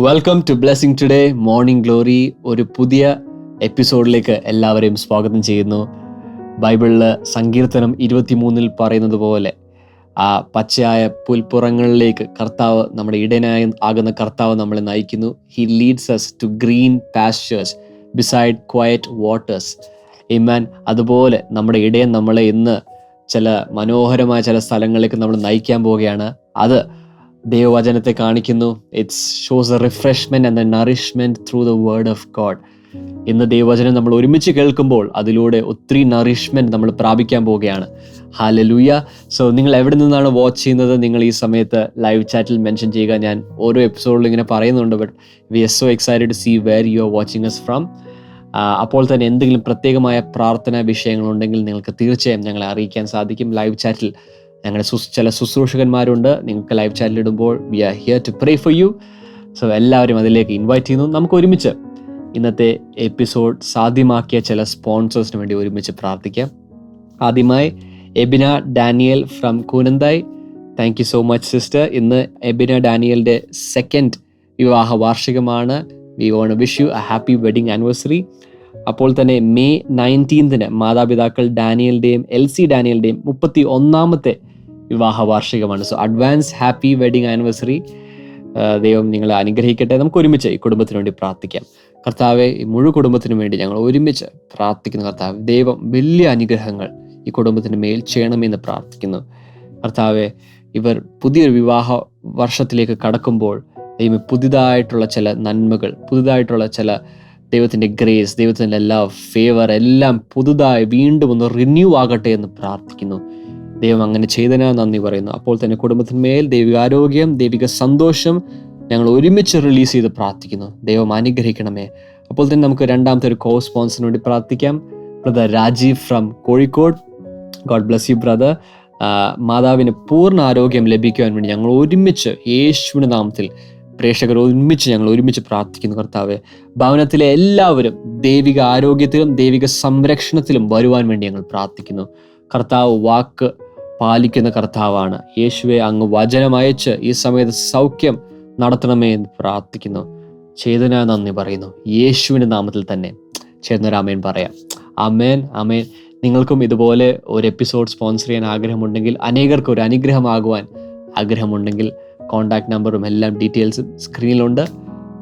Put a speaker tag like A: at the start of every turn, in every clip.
A: Welcome to blessing today morning glory ഒരു പുതിയ എപ്പിസോഡിലേക്ക് എല്ലാവരെയും സ്വാഗതം ചെയ്യുന്നു. ബൈബിളിൽ സങ്കീർത്തനം ഇരുപത്തിമൂന്നിൽ പറയുന്നത് പോലെ ആ പച്ചയായ പുൽപ്പുറങ്ങളിലേക്ക് കർത്താവ് നമ്മുടെ ഇടനായ ആകുന്ന കർത്താവ് നമ്മളെ നയിക്കുന്നു. He leads us to green pastures beside quiet waters Iman അതുപോലെ നമ്മുടെ ഇടയൻ നമ്മളെ ഇന്ന് ചില മനോഹരമായ ചില സ്ഥലങ്ങളിലേക്ക് നമ്മൾ നയിക്കാൻ പോവുകയാണ്. അത് ദൈവവചനത്തെ കാണിക്കുന്നു. It's shows a refreshment and a nourishment through the word of God ഇന്ന് ദൈവവചനം നമ്മൾ ഒരുമിച്ച് കേൾക്കുമ്പോൾ അതിലൂടെ ഒത്തിരി നറിഷ്മെന്റ് നമ്മൾ പ്രാപിക്കാൻ പോവുകയാണ്. ഹാലലൂയ സോ നിങ്ങൾ എവിടെ നിന്നാണ് വാച്ച് ചെയ്യുന്നത്? നിങ്ങൾ ഈ സമയത്ത് ലൈവ് ചാറ്റിൽ മെൻഷൻ ചെയ്യുക. ഞാൻ ഓരോ എപ്പിസോഡിലും ഇങ്ങനെ പറയുന്നുണ്ട് but we is so excited to see where you are watching us from അപ്പോൾ തന്നെ എന്തെങ്കിലും പ്രത്യേകമായ പ്രാർത്ഥനാ വിഷയങ്ങളുണ്ടെങ്കിൽ നിങ്ങൾക്ക് തീർച്ചയായും ഞങ്ങളെ അറിയിക്കാൻ സാധിക്കും. ലൈവ് ചാറ്റിൽ ഞങ്ങളുടെ സുസ് ചില ശുശ്രൂഷകന്മാരുണ്ട്. നിങ്ങൾക്ക് ലൈവ് ചാറ്റിൽ ഇടുമ്പോൾ we are here to pray for you so എല്ലാവരും അതിലേക്ക് ഇൻവൈറ്റ് ചെയ്യുന്നു. നമുക്ക് ഒരുമിച്ച് ഇന്നത്തെ എപ്പിസോഡ് സാധ്യമാക്കിയ ചില സ്പോൺസേഴ്സിന് വേണ്ടി ഒരുമിച്ച് പ്രാർത്ഥിക്കാം. ആദ്യമായി Ebina Daniel from Koonanthai. Thank you so much sister ഇന്ന് എബിന ഡാനിയലിന്റെ സെക്കൻഡ് വിവാഹ വാർഷികമാണ്. We want wish you a happy wedding anniversary അപ്പോൾ തന്നെ മെയ് നയന്റീൻത്തിന് മാതാപിതാക്കൾ ഡാനിയലിന്റെയും എൽ സി ഡാനിയലിന്റെയും മുപ്പത്തി ഒന്നാമത്തെ വിവാഹ വാർഷികമാണ് so advance happy wedding anniversary ദൈവം നിങ്ങളെ അനുഗ്രഹിക്കട്ടെ. നമുക്ക് ഒരുമിച്ച് ഈ കുടുംബത്തിന് വേണ്ടി പ്രാർത്ഥിക്കാം. കർത്താവെ ഈ മുഴു കുടുംബത്തിനു വേണ്ടി ഞങ്ങൾ ഒരുമിച്ച് പ്രാർത്ഥിക്കുന്നു കർത്താവ്. ദൈവം വലിയ അനുഗ്രഹങ്ങൾ ഈ കുടുംബത്തിന് മേൽ ചെയ്യണമെന്ന് പ്രാർത്ഥിക്കുന്നു. കർത്താവെ ഇവർ പുതിയൊരു വിവാഹ വർഷത്തിലേക്ക് കടക്കുമ്പോൾ ദൈവം പുതിയതായിട്ടുള്ള ചില നന്മകൾ പുതുതായിട്ടുള്ള ചില ദൈവത്തിന്റെ ഗ്രേസ് ദൈവത്തിന്റെ എല്ലാ ഫേവർ എല്ലാം പുതുതായി വീണ്ടും ഒന്ന് റിന്യൂ ആകട്ടെ എന്ന് പ്രാർത്ഥിക്കുന്നു. ദൈവം അങ്ങനെ ചെയ്തതിനാ നന്ദി പറയുന്നു. അപ്പോൾ തന്നെ കുടുംബത്തിന്മേൽ ദൈവിക ആരോഗ്യം ദൈവിക സന്തോഷം ഞങ്ങൾ ഒരുമിച്ച് റിലീസ് ചെയ്ത് പ്രാർത്ഥിക്കുന്നു. ദൈവം അനുഗ്രഹിക്കണമേ. അപ്പോൾ തന്നെ നമുക്ക് രണ്ടാമത്തെ ഒരു കോ സ്പോൺസറിന് വേണ്ടി പ്രാർത്ഥിക്കാം. Brother Rajeev from Kozhikode. God bless you brother മാതാവിന് പൂർണ ആരോഗ്യം ലഭിക്കുവാൻ വേണ്ടി ഞങ്ങൾ ഒരുമിച്ച് യേശുവിന്റെ നാമത്തിൽ പ്രേക്ഷകർ ഒരുമിച്ച് ഞങ്ങൾ ഒരുമിച്ച് പ്രാർത്ഥിക്കുന്നു കർത്താവ്. ഭവനത്തിലെ എല്ലാവരും ദൈവിക ആരോഗ്യത്തിലും ദൈവിക സംരക്ഷണത്തിലും വരുവാൻ വേണ്ടി ഞങ്ങൾ പ്രാർത്ഥിക്കുന്നു. കർത്താവ് വാക്ക് പാലിക്കുന്ന കർത്താവാണ്. യേശുവെ അങ്ങ് വചനം അയച്ച് ഈ സമയത്ത് സൗഖ്യം നടത്തണമേ എന്ന് പ്രാർത്ഥിക്കുന്നു. ചേതന നന്ദി പറയുന്നു. യേശുവിന്റെ നാമത്തിൽ തന്നെ ചേർന്നൊരാമേൻ പറയാം. അമേൻ അമേൻ നിങ്ങൾക്കും ഇതുപോലെ ഒരു എപ്പിസോഡ് സ്പോൺസർ ചെയ്യാൻ ആഗ്രഹമുണ്ടെങ്കിൽ അനേകർക്ക് ഒരു അനുഗ്രഹമാകുവാൻ ആഗ്രഹമുണ്ടെങ്കിൽ കോൺടാക്ട് നമ്പറും എല്ലാം ഡീറ്റെയിൽസും സ്ക്രീനിലുണ്ട്.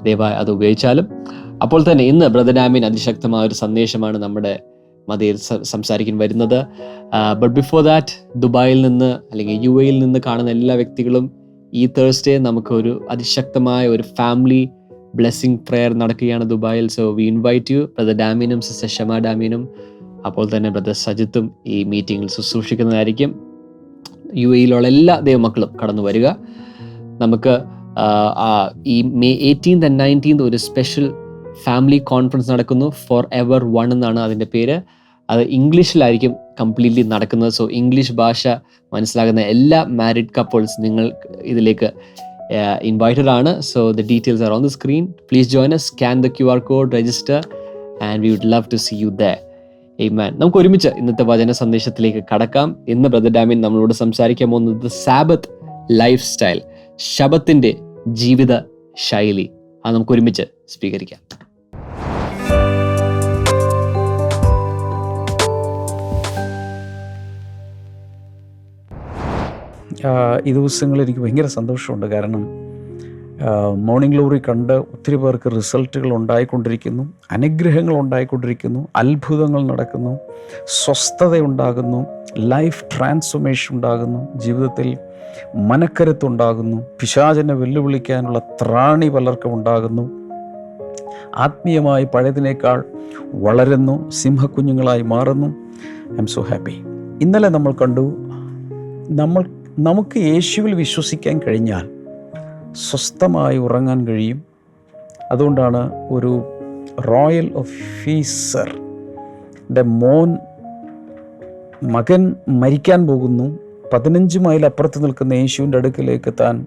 A: ദയവായി അത് ഉപയോഗിച്ചാലും. അപ്പോൾ തന്നെ ഇന്ന് ബ്രദർ ആമീൻ അതിശക്തമായ ഒരു സന്ദേശമാണ് നമ്മുടെ മതിയിൽ സംസാരിക്കാൻ വരുന്നത്. ബട്ട് ബിഫോർ ദാറ്റ് ദുബായിൽ നിന്ന് അല്ലെങ്കിൽ യു എയിൽ നിന്ന് കാണുന്ന എല്ലാ വ്യക്തികളും ഈ തേഴ്സ്ഡേ നമുക്കൊരു അതിശക്തമായ ഒരു ഫാമിലി ബ്ലെസ്സിങ് പ്രെയർ നടക്കുകയാണ് ദുബായിൽ. So we invite you brother ഡാമിനും sister Shama ഡാമിനും അപ്പോൾ തന്നെ ബ്രദർ സജിത്തും ഈ മീറ്റിങ്ങിൽ ശുശ്രൂഷിക്കുന്നതായിരിക്കും. യു എയിലുള്ള എല്ലാ ദൈവമക്കളും കടന്നു വരിക. നമുക്ക് ഈ മെയ് എയ്റ്റീൻത് ആൻഡ് നയന്റീൻത് ഒരു സ്പെഷ്യൽ ഫാമിലി കോൺഫറൻസ് നടക്കുന്നു. ഫോർ എവർ വൺ എന്നാണ് അതിന്റെ പേര്. അത് ഇംഗ്ലീഷിലായിരിക്കും കംപ്ലീറ്റ്ലി നടക്കുന്നത്. സോ ഇംഗ്ലീഷ് ഭാഷ മനസ്സിലാകുന്ന എല്ലാ മാരിഡ് കപ്പിൾസ് നിങ്ങൾ ഇതിലേക്ക് ഇൻവൈറ്റഡ് ആണ്. So the details are on the screen please join us scan the Q R code register and we would love to see you the man നമുക്ക് ഒരുമിച്ച് ഇന്നത്തെ വചന സന്ദേശത്തിലേക്ക് കടക്കാം. ഇന്ന് ബ്രദർ ഡാമിൻ നമ്മളോട് സംസാരിക്കാൻ പോകുന്നത് സാബത്ത് ലൈഫ് സ്റ്റൈൽ ശബത്തിന്റെ ജീവിത ശൈലി. അത് നമുക്ക് ഒരുമിച്ച് സ്വീകരിക്കാം.
B: ഈ ദിവസങ്ങളിൽ എനിക്ക് ഭയങ്കര സന്തോഷമുണ്ട്. കാരണം മോർണിംഗ് ഗ്ലോറി കണ്ട് ഒത്തിരി പേർക്ക് റിസൾട്ടുകൾ ഉണ്ടായിക്കൊണ്ടിരിക്കുന്നു അനുഗ്രഹങ്ങൾ ഉണ്ടായിക്കൊണ്ടിരിക്കുന്നു അത്ഭുതങ്ങൾ നടക്കുന്നു സ്വസ്ഥതയുണ്ടാകുന്നു ലൈഫ് ട്രാൻസ്ഫോർമേഷൻ ഉണ്ടാകുന്നു ജീവിതത്തിൽ മനക്കരുത്തുണ്ടാകുന്നു പിശാചനെ വെല്ലുവിളിക്കാനുള്ള ത്രാണി പലർക്കും ഉണ്ടാകുന്നു. ആത്മീയമായി പഴയതിനേക്കാൾ വളരുന്നു സിംഹക്കുഞ്ഞുങ്ങളായി മാറുന്നു. ഐ എം സോ ഹാപ്പി ഇന്നലെ നമ്മൾ കണ്ടു നമ്മൾ നമുക്ക് യേശുവിൽ വിശ്വസിക്കാൻ കഴിഞ്ഞാൽ സ്വസ്ഥമായി ഉറങ്ങാൻ കഴിയും. അതുകൊണ്ടാണ് ഒരു റോയൽ ഓഫീസർ ഓഫീസറിന്റെ മോൻ മകൻ മരിക്കാൻ പോകുന്നു. പതിനഞ്ച് മൈൽ അപ്പുറത്ത് നിൽക്കുന്ന യേശുവിന്റെ അടുക്കിലേക്ക് താൻ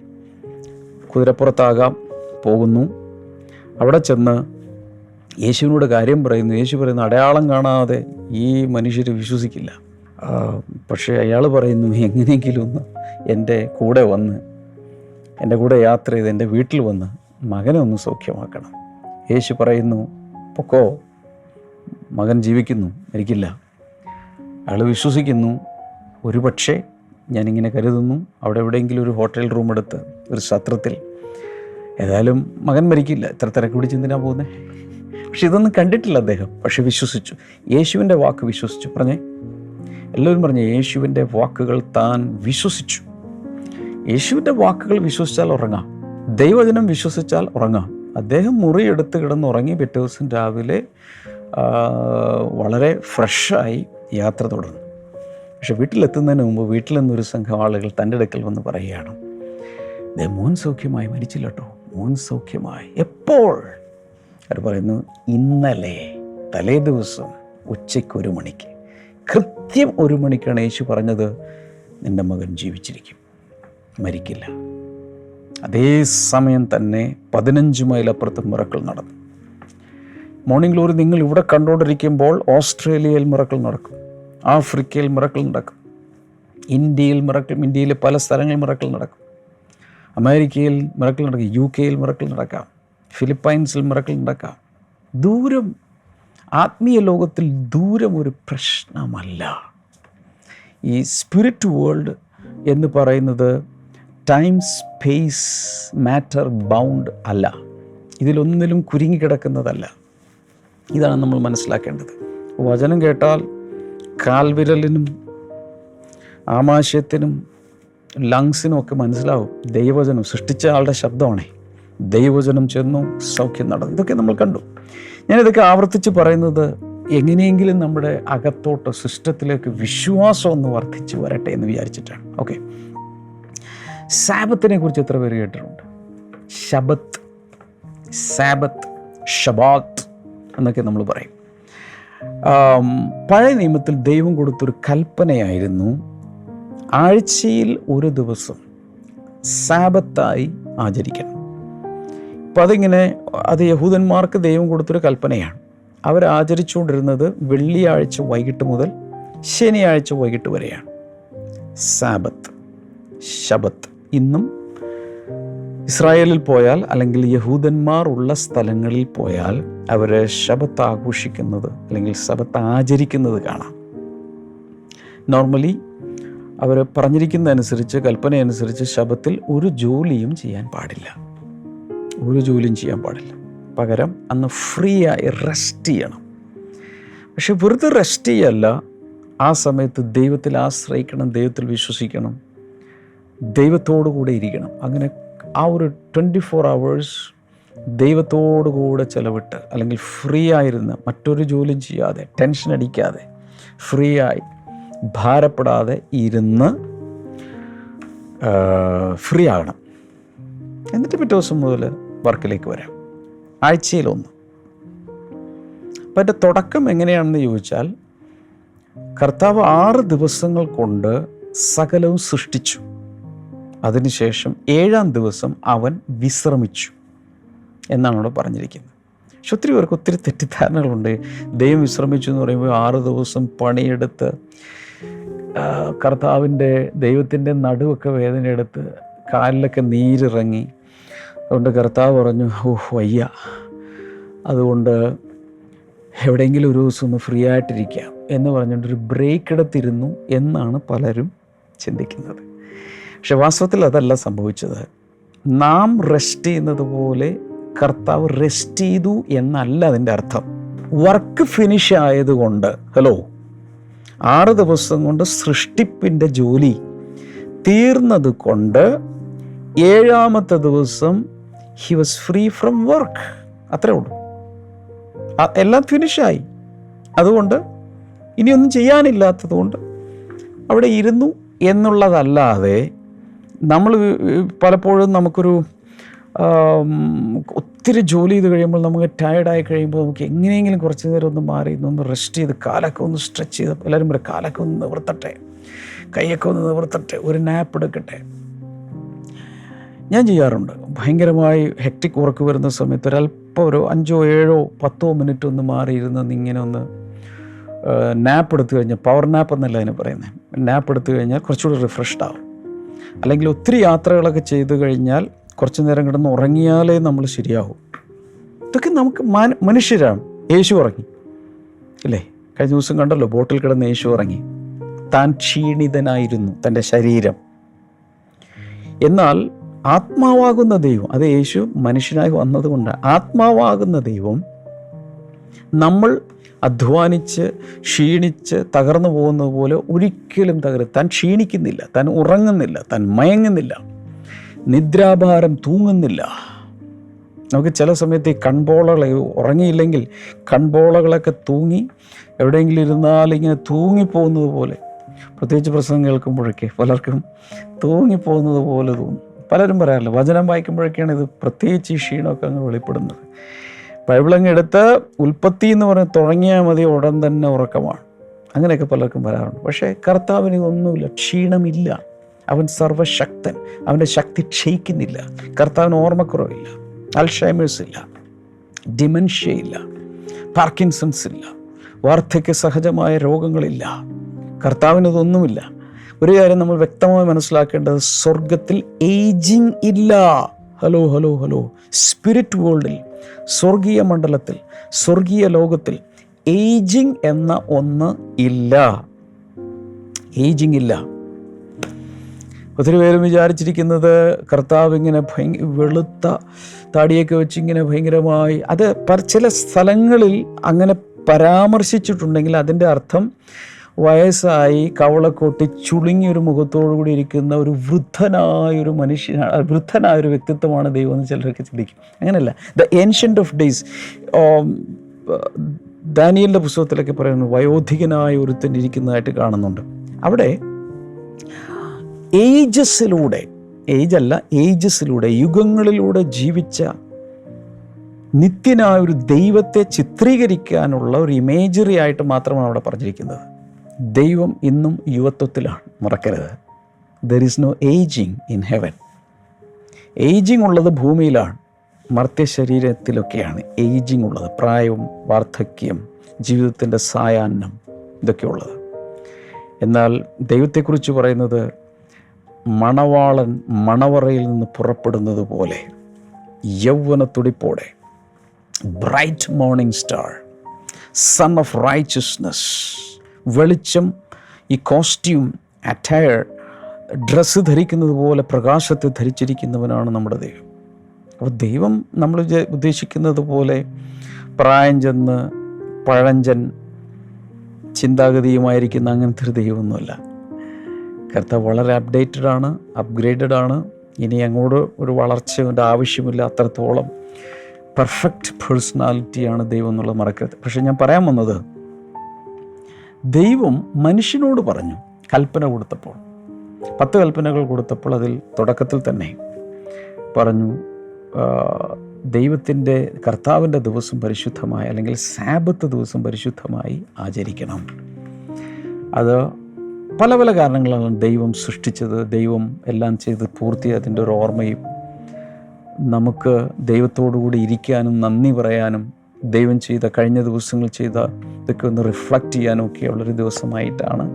B: കുതിരപ്പുറത്താകാം പോകുന്നു. അവിടെ ചെന്ന് യേശുവിനോട് കാര്യം പറയുന്നു. യേശു പറയുന്നു അടയാളം കാണാതെ ഈ മനുഷ്യർ വിശ്വസിക്കില്ല. പക്ഷേ അയാൾ പറയുന്നു എങ്ങനെയെങ്കിലും ഒന്ന് എന്റെ കൂടെ വന്ന് എന്റെ കൂടെ യാത്ര ചെയ്ത് എന്റെ വീട്ടിൽ വന്ന് മകനെ ഒന്ന് സൗഖ്യമാക്കണം. യേശു പറയുന്നു പൊക്കോ മകൻ ജീവിക്കുന്നു എനിക്കില്ല. അയാൾ വിശ്വസിക്കുന്നു ഒരുപക്ഷെ ഞാനിങ്ങനെ കരുതുന്നു അവിടെ എവിടെയെങ്കിലും ഒരു ഹോട്ടൽ റൂം എടുത്ത് ഒരു സത്രത്തിൽ. ഏതായാലും മകൻ മരിക്കില്ല ഇത്ര തിരക്ക് പിടിച്ച് എന്തിനാ പോകുന്നത് പക്ഷെ ഇതൊന്നും കണ്ടിട്ടില്ല അദ്ദേഹം പക്ഷെ വിശ്വസിച്ചു. യേശുവിന്റെ വാക്ക് വിശ്വസിച്ചു. പറഞ്ഞേ എല്ലാവരും പറഞ്ഞു യേശുവിന്റെ വാക്കുകൾ താൻ വിശ്വസിച്ചു. യേശുവിന്റെ വാക്കുകൾ വിശ്വസിച്ചാൽ ഉറങ്ങാം. ദൈവജനം വിശ്വസിച്ചാൽ ഉറങ്ങാം. അദ്ദേഹം മുറിയെടുത്ത് കിടന്ന് ഉറങ്ങി പിറ്റേ ദിവസം രാവിലെ വളരെ ഫ്രഷായി യാത്ര തുടർന്നു. പക്ഷെ വീട്ടിലെത്തുന്നതിന് മുമ്പ് വീട്ടിൽ നിന്നൊരു സംഘം ആളുകൾ തന്റെ അടുക്കൽ വന്ന് പറയുകയാണ് ദേ മോൻ സൗഖ്യമായി മരിച്ചില്ല കേട്ടോ മോൻ സൗഖ്യമായി. എപ്പോൾ? അവർ പറയുന്നു ഇന്നലെ തലേ ദിവസം ഉച്ചയ്ക്ക് ഒരു മണിക്ക്. കൃത്യം ഒരു മണിക്കാണ് യേശു പറഞ്ഞത് നിന്റെ മകൻ ജീവിച്ചിരിക്കും. മരിക്കില്ല. അതേ സമയം തന്നെ പതിനഞ്ച് മൈലപ്പുറത്ത് മുറക്കൾ നടന്നു. മോർണിംഗ് ഗ്ലോറി നിങ്ങൾ ഇവിടെ കണ്ടുകൊണ്ടിരിക്കുമ്പോൾ ഓസ്ട്രേലിയയിൽ മിറക്കൾ നടക്കും ആഫ്രിക്കയിൽ മിറക്കൾ നടക്കും ഇന്ത്യയിൽ മിറക്കൾ ഇന്ത്യയിലെ പല സ്ഥലങ്ങളിൽ മിറക്കൾ നടക്കും അമേരിക്കയിൽ മിറക്കൾ നടക്കും യു കെയിൽ മിറക്കൾ നടക്കാം ഫിലിപ്പൈൻസിൽ മിറക്കൾ നടക്കാം. ദൂരം ആത്മീയ ലോകത്തിൽ ദൂരം ഒരു പ്രശ്നമല്ല. ഈ സ്പിരിറ്റ് വേൾഡ് എന്ന് പറയുന്നത് ടൈം സ്പേസ് മാറ്റർ ബൗണ്ട് അല്ല. ഇതിലൊന്നിലും കുരുങ്ങിക്കിടക്കുന്നതല്ല. ഇതാണ് നമ്മൾ മനസ്സിലാക്കേണ്ടത്. വചനം കേട്ടാൽ കാൽവിരലിനും ആമാശയത്തിനും ലങ്സിനും ഒക്കെ മനസ്സിലാവും. ദൈവവചനം സൃഷ്ടിച്ച ആളുടെ ശബ്ദമാണേ. ദൈവവചനം ചെന്നു സൗഖ്യം നടന്നു. ഇതൊക്കെ നമ്മൾ കണ്ടു. ഞാനിതൊക്കെ ആവർത്തിച്ച് പറയുന്നത് എങ്ങനെയെങ്കിലും നമ്മുടെ അകത്തോട്ട് സിസ്റ്റത്തിലേക്ക് വിശ്വാസം ഒന്ന് വർദ്ധിച്ച് വരട്ടെ എന്ന് വിചാരിച്ചിട്ടാണ്. ഓക്കെ സാബത്തിനെ കുറിച്ച് എത്ര പേര് കേട്ടിട്ടുണ്ട്? ശബത്ത് സാബത്ത് ഷബാത്ത് എന്നൊക്കെ നമ്മൾ പറയും. പഴയ നിയമത്തിൽ ദൈവം കൊടുത്തൊരു കൽപ്പനയായിരുന്നു ആഴ്ചയിൽ ഒരു ദിവസം സാബത്തായി ആചരിക്കണം. അപ്പം അതിങ്ങനെ അത് യഹൂദന്മാർക്ക് ദൈവം കൊടുത്തൊരു കൽപ്പനയാണ്. അവർ ആചരിച്ചുകൊണ്ടിരുന്നത് വെള്ളിയാഴ്ച വൈകിട്ട് മുതൽ ശനിയാഴ്ച വൈകിട്ട് വരെയാണ്. സാബത്ത് ശബത്ത് ഇന്നും ഇസ്രായേലിൽ പോയാൽ അല്ലെങ്കിൽ യഹൂദന്മാർ ഉള്ള സ്ഥലങ്ങളിൽ പോയാൽ അവർ ശബത്ത് ആഘോഷിക്കുന്നത് അല്ലെങ്കിൽ ശബത്ത് ആചരിക്കുന്നത് കാണാം. നോർമലി അവർ പറഞ്ഞിരിക്കുന്നതനുസരിച്ച് കൽപ്പനയനുസരിച്ച് ശബത്തിൽ ഒരു ജോലിയും ചെയ്യാൻ പാടില്ല. ഒരു ജോലിയും ചെയ്യാൻ പാടില്ല. പകരം അന്ന് ഫ്രീ ആയി റെസ്റ്റ് ചെയ്യണം. പക്ഷെ വെറുതെ റെസ്റ്റ് ചെയ്യല്ല. ആ സമയത്ത് ദൈവത്തിൽ ആശ്രയിക്കണം ദൈവത്തിൽ വിശ്വസിക്കണം. ദൈവത്തോടു കൂടെ ഇരിക്കണം. അങ്ങനെ ആ ഒരു ട്വന്റി ഫോർ അവേഴ്സ് ദൈവത്തോടു കൂടെ ചിലവിട്ട് അല്ലെങ്കിൽ ഫ്രീ ആയിരുന്ന് മറ്റൊരു ജോലിയും ചെയ്യാതെ ടെൻഷൻ അടിക്കാതെ ഫ്രീ ആയി ഭാരപ്പെടാതെ ഇരുന്ന് ഫ്രീ ആകണം. എന്നിട്ട് പിറ്റേ ദിവസം മുതൽ വർക്കിലേക്ക് വരാം. ആഴ്ചയിലൊന്ന്. അപ്പം എന്റെ തുടക്കം എങ്ങനെയാണെന്ന് ചോദിച്ചാൽ കർത്താവ് ആറ് ദിവസങ്ങൾ കൊണ്ട് സകലവും സൃഷ്ടിച്ചു. അതിനുശേഷം ഏഴാം ദിവസം അവൻ വിശ്രമിച്ചു എന്നാണ് അവിടെ പറഞ്ഞിരിക്കുന്നത്. പക്ഷെ ഒത്തിരി പേർക്ക് ഒത്തിരി തെറ്റിദ്ധാരണകളുണ്ട്. ദൈവം വിശ്രമിച്ചു എന്ന് പറയുമ്പോൾ ആറ് ദിവസം പണിയെടുത്ത് കർത്താവിന്റെ ദൈവത്തിന്റെ നടുവൊക്കെ വേദനയെടുത്ത് കാലിലൊക്കെ നീരിറങ്ങി അതുകൊണ്ട് കർത്താവ് പറഞ്ഞു ഓ വയ്യ. അതുകൊണ്ട് എവിടെയെങ്കിലും ഒരു ദിവസം ഒന്ന് ഫ്രീ ആയിട്ടിരിക്കാം. എന്ന് പറഞ്ഞുകൊണ്ട് ഒരു ബ്രേക്ക് എടുത്തിരുന്നു എന്നാണ് പലരും ചിന്തിക്കുന്നത്. പക്ഷെ വാസ്തവത്തിൽ അതല്ല സംഭവിച്ചത്. നാം റെസ്റ്റ് ചെയ്യുന്നത് പോലെ കർത്താവ് റെസ്റ്റ് ചെയ്തു എന്നല്ല അതിന്റെ അർത്ഥം. വർക്ക് ഫിനിഷ് ആയതുകൊണ്ട് ഹലോ ആറ് ദിവസം കൊണ്ട് സൃഷ്ടിപ്പിന്റെ ജോലി തീർന്നത് കൊണ്ട് ഏഴാമത്തെ ദിവസം he was free from work അത്രേ ഉള്ളൂ. എല്ലാം ഫിനിഷായി അതുകൊണ്ട് ഇനിയൊന്നും ചെയ്യാനില്ലാത്തത് കൊണ്ട് അവിടെ ഇരുന്നു എന്നുള്ളതല്ലാതെ നമ്മൾ പലപ്പോഴും നമുക്കൊരു ഒത്തിരി ജോലി ചെയ്ത് കഴിയുമ്പോൾ നമുക്ക് ടയർഡായി കഴിയുമ്പോൾ നമുക്ക് എങ്ങനെയെങ്കിലും കുറച്ച് നേരം ഒന്ന് മാറി ഒന്ന് റെസ്റ്റ് ചെയ്ത് കാലൊക്കെ ഒന്ന് സ്ട്രെച്ച് ചെയ്ത് എല്ലാവരും പറയും കാലൊക്കെ ഒന്ന് നിവർത്തട്ടെ. കൈയൊക്കെ ഒന്ന് നിവർത്തട്ടെ. ഒരു നാപ്പ് എടുക്കട്ടെ. ഞാൻ ചെയ്യാറുണ്ട്. ഭയങ്കരമായി ഹെക്ടിക് വർക്ക് വരുന്ന സമയത്ത് ഒരല്പം ഒരു അഞ്ചോ ഏഴോ പത്തോ മിനിറ്റ് ഒന്ന് മാറിയിരുന്ന് ഇങ്ങനെ ഒന്ന് നാപ്പ് എടുത്തു കഴിഞ്ഞാൽ പവർ നാപ്പ് എന്നല്ല അതിന് പറയുന്നത് നാപ്പ് എടുത്തു കഴിഞ്ഞാൽ കുറച്ചുകൂടി റിഫ്രഷ്ഡ് ആവും. അല്ലെങ്കിൽ ഒത്തിരി യാത്രകളൊക്കെ ചെയ്തു കഴിഞ്ഞാൽ കുറച്ച് നേരം കിടന്ന് ഉറങ്ങിയാലേ നമ്മൾ ശരിയാവും. ഇതൊക്കെ നമുക്ക് മാന- മനുഷ്യരാണ്. യേശു ഉറങ്ങി. അല്ലേ? കഴിഞ്ഞ ദിവസം കണ്ടല്ലോ ബോട്ടിൽ കിടന്ന് യേശു ഉറങ്ങി. താൻ ക്ഷീണിതനായിരുന്നു തന്റെ ശരീരം. എന്നാൽ ആത്മാവാകുന്ന ദൈവം അത് യേശു മനുഷ്യനായി വന്നതുകൊണ്ട് ആത്മാവാകുന്ന ദൈവം നമ്മൾ അധ്വാനിച്ച് ക്ഷീണിച്ച് തകർന്നു പോകുന്നത് പോലെ ഒരിക്കലും തകർ താൻ ക്ഷീണിക്കുന്നില്ല താൻ ഉറങ്ങുന്നില്ല താൻ മയങ്ങുന്നില്ല നിദ്രാഭാരം തൂങ്ങുന്നില്ല. നമുക്ക് ചില സമയത്ത് ഈ കൺപോളകൾ ഉറങ്ങിയില്ലെങ്കിൽ കൺപോളകളൊക്കെ തൂങ്ങി എവിടെയെങ്കിലും ഇരുന്നാൽ ഇങ്ങനെ തൂങ്ങിപ്പോകുന്നത് പോലെ. പ്രത്യേകിച്ച് പ്രസംഗം കേൾക്കുമ്പോഴൊക്കെ പലർക്കും തൂങ്ങിപ്പോകുന്നത് പോലെ തോന്നും. പലരും പറയാറില്ല വചനം വായിക്കുമ്പോഴൊക്കെയാണ് ഇത് പ്രത്യേകിച്ച് ഈ ക്ഷീണമൊക്കെ അങ്ങ് വെളിപ്പെടുന്നത്. ബൈബിൾ എടുത്ത് ഉൽപ്പത്തി എന്ന് പറഞ്ഞ് തുടങ്ങിയാൽ മതി ഉടൻ തന്നെ ഉറക്കമാണ്. അങ്ങനെയൊക്കെ പലർക്കും വരാറുണ്ട്. പക്ഷേ കർത്താവിന് ഇതൊന്നുമില്ല ക്ഷീണമില്ല. അവൻ സർവശക്തൻ അവന്റെ ശക്തി ക്ഷയിക്കുന്നില്ല. കർത്താവിന് ഓർമ്മക്കുറവില്ല അൽഷൈമേഴ്സ് ഇല്ല ഡിമെൻഷ്യ ഇല്ല പാർക്കിൻസൺസ് ഇല്ല വാർദ്ധക്യ സഹജമായ രോഗങ്ങളില്ല. കർത്താവിന് ഇതൊന്നുമില്ല. ഒരു കാര്യം നമ്മൾ വ്യക്തമായി മനസ്സിലാക്കേണ്ടത് സ്വർഗത്തിൽ ഏജിങ് ഇല്ല. ഹലോ ഹലോ ഹലോ സ്പിരിറ്റ് വേൾഡിൽ സ്വർഗീയ മണ്ഡലത്തിൽ സ്വർഗീയ ലോകത്തിൽ ഏജിങ് എന്ന ഒന്ന് ഇല്ല. ഏജിങ് ഇല്ല. ഒത്തിരി പേരും വിചാരിച്ചിരിക്കുന്നത് കർത്താവ് ഇങ്ങനെ ഭയങ്കര വെളുത്ത താടിയൊക്കെ വെച്ച് ഇങ്ങനെ ഭയങ്കരമായി അത് ചില സ്ഥലങ്ങളിൽ അങ്ങനെ പരാമർശിച്ചിട്ടുണ്ടെങ്കിൽ അതിന്റെ അർത്ഥം വയസ്സായി കവളക്കൊട്ടി ചുളുങ്ങിയൊരു കൂടി ഇരിക്കുന്ന ഒരു വൃദ്ധനായൊരു മനുഷ്യനാണ് വൃദ്ധനായ ഒരു വ്യക്തിത്വമാണ് ദൈവം എന്ന് ചിലരൊക്കെ ചിന്തിക്കും. അങ്ങനെയല്ല ദ ഏൻഷ്യന്റ് ഓഫ് ഡേയ്സ് ദാനിയലിന്റെ പുസ്തകത്തിലൊക്കെ പറയുന്നു വയോധികനായ ഒരുത്തൻ ഇരിക്കുന്നതായിട്ട് കാണുന്നുണ്ട്. അവിടെ ഏജസിലൂടെ ഏജ് അല്ല ഏജസിലൂടെ യുഗങ്ങളിലൂടെ ജീവിച്ച നിത്യനായ ഒരു ദൈവത്തെ ചിത്രീകരിക്കാനുള്ള ഒരു ഇമേജറി ആയിട്ട് മാത്രമാണ് അവിടെ പറഞ്ഞിരിക്കുന്നത്. ദൈവം ഇന്നും യുവത്വത്തിലാണ്. മറക്കരുത്. There is no ageing in heaven ageing ഉള്ളത് ഭൂമിയിലാണ്. മർത്യ ശരീരത്തിലൊക്കെയാണ് ഏജിങ് ഉള്ളത്. പ്രായവും വാർദ്ധക്യം ജീവിതത്തിന്റെ സായാഹ്നം ഇതൊക്കെയുള്ളത്. എന്നാൽ ദൈവത്തെക്കുറിച്ച് പറയുന്നത് മണവാളൻ മണവറയിൽ നിന്ന് പുറപ്പെടുന്നത് പോലെ യൗവന തുടിപ്പോടെ. Bright morning star sun of righteousness വെളിച്ചം ഈ കോസ്റ്റ്യൂം അറ്റയർ ഡ്രസ്സ് ധരിക്കുന്നത് പോലെ പ്രകാശത്തെ ധരിച്ചിരിക്കുന്നവനാണ് നമ്മുടെ ദൈവം. അപ്പോൾ ദൈവം നമ്മൾ ഉദ്ദേശിക്കുന്നത് പോലെ പ്രായം ചെന്ന് പഴഞ്ചൻ ചിന്താഗതിയുമായിരിക്കുന്ന അങ്ങനത്തെ ഒരു ദൈവമൊന്നുമല്ല. കർത്താവ് വളരെ അപ്ഡേറ്റഡ് ആണ് അപ്ഗ്രേഡഡ് ആണ്. ഇനി അങ്ങോട്ട് ഒരു വളർച്ചയുടെ ആവശ്യമില്ല അത്രത്തോളം പെർഫെക്റ്റ് പേഴ്സണാലിറ്റിയാണ് ദൈവം എന്നുള്ളത് മറക്കരുത്. പക്ഷേ ഞാൻ പറയാൻ വന്നത് ദൈവം മനുഷ്യനോട് പറഞ്ഞു കൽപ്പന കൊടുത്തപ്പോൾ. പത്ത് കൽപ്പനകൾ കൊടുത്തപ്പോൾ അതിൽ തുടക്കത്തിൽ തന്നെ പറഞ്ഞു ദൈവത്തിന്റെ കർത്താവിന്റെ ദിവസം പരിശുദ്ധമായി അല്ലെങ്കിൽ സാബത്ത് ദിവസം പരിശുദ്ധമായി ആചരിക്കണം. അത് പല പല കാരണങ്ങളാണ് ദൈവം സൃഷ്ടിച്ചത് ദൈവം എല്ലാം ചെയ്ത് പൂർത്തി അതിന്റെ ഒരു ഓർമ്മയും നമുക്ക് ദൈവത്തോടുകൂടി ഇരിക്കാനും നന്ദി പറയാനും ദൈവം ചെയ്ത കഴിഞ്ഞ ദിവസങ്ങൾ ചെയ്ത ഇതൊക്കെ ഒന്ന് റിഫ്ലക്റ്റ് ചെയ്യാനും ഒക്കെയുള്ളൊരു ദിവസമായിട്ടാണ്